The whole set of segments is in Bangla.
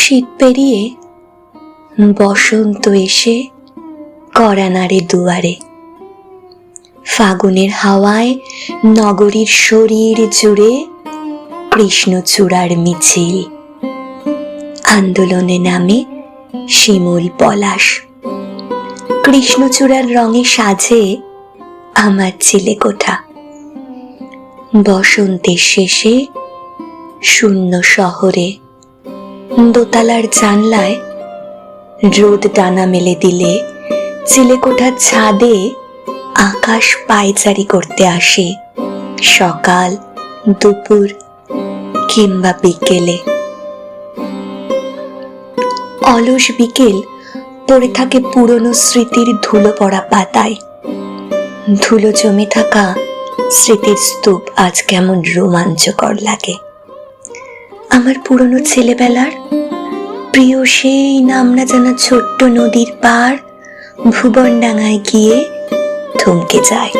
শীত পেরিয়ে বসন্ত এসে কড়া দুয়ারে। ফাগুনের হাওয়ায় নগরীর শরীর জুড়ে কৃষ্ণচূড়ার মিছিল। আন্দোলনে নামে শিমুল পলাশ। কৃষ্ণচূড়ার রঙে সাজে আমার ছেলে কোঠা। বসন্তের শেষে শূন্য শহরে দোতলার জানলায় রোদ ডানা মেলে দিলে চিলেকোঠার ছাদে আকাশ পায়চারি করতে আসে। সকাল, দুপুর কিংবা বিকেলে। অলস বিকেল পড়ে থাকে পুরনো স্মৃতির ধুলো পড়া পাতায়। ধুলো জমে থাকা স্মৃতির স্তূপ আজ কেমন রোমাঞ্চকর লাগে। আমার পুরনো ছেলেবেলার প্রিয় সেই নাম না জানা ছোট্ট নদীর পার ভুবনডাঙায় গিয়ে থমকে যায়।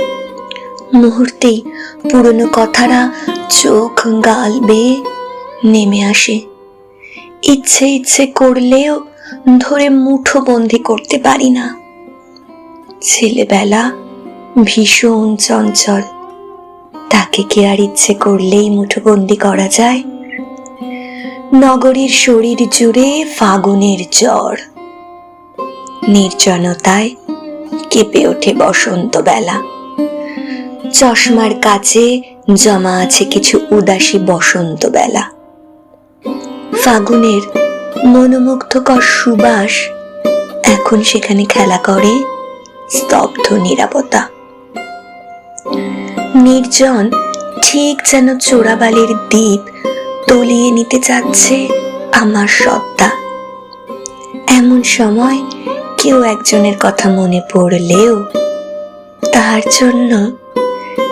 মুহূর্তেই পুরনো কথারা চোখ, গাল বেয়ে নেমে আসে। ইচ্ছে ইচ্ছে করলেও ধরে মুঠো বন্দি করতে পারি না। ছেলেবেলা ভীষণ চঞ্চল। তাকে কি আর ইচ্ছে করলেই মুঠোবন্দি করা যায়? নগরীর শরীর জুড়ে ফাগুনের জ্বর। নির্জনতায় কেঁপে ওঠে বসন্ত বেলা চশমার কাছে জমা আছে কিছু উদাসী বসন্ত বেলা ফাগুনের মনোমুগ্ধকর সুবাস এখন সেখানে খেলা করে স্তব্ধ নিরাপত্তা। নির্জন ঠিক যেন চোরাবালির দ্বীপ তলিয়ে নিতে চাচ্ছে আমার সত্তা। এমন সময় কেউ একজনের কথা মনে পড়লেও তার জন্য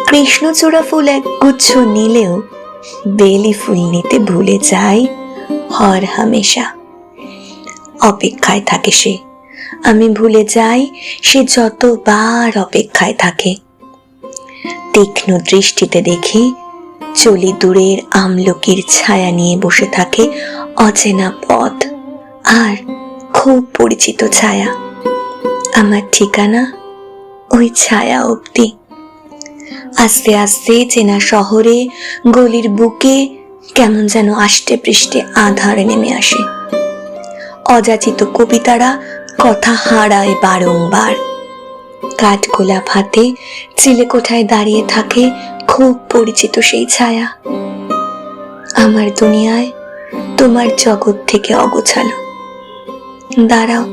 কৃষ্ণচূড়া ফুল এক গুচ্ছ নিলেও বেলি ফুল নিতে ভুলে যায় হর হামেশা। অপেক্ষায় থাকে সে। আমি ভুলে যাই সে যতবার অপেক্ষায় থাকে। তীক্ষ্ণ দৃষ্টিতে দেখি চলি দূরের আমলকির ছায়া নিয়ে বসে থাকে অচেনা পথ আর খুব পরিচিত ছায়া। আমার ঠিকানা ওই ছায়া অবধি। আস্তে আস্তে চেনা শহরে গলির বুকে কেমন যেন আষ্টে পৃষ্ঠে আধার নেমে আসে। অযাচিত কবিতারা কথা হারায় বারংবার। কাঠগোলাপ হাতে চিলে কোঠায় দাঁড়িয়ে থাকে খুব পরিচিত সেই ছায়া। আমার দুনিয়ায় তোমার জগৎ থেকে অগোছালো। দাঁড়াও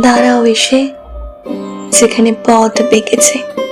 দাঁড়াও এসে যেখানে পথ বেঁকেছে।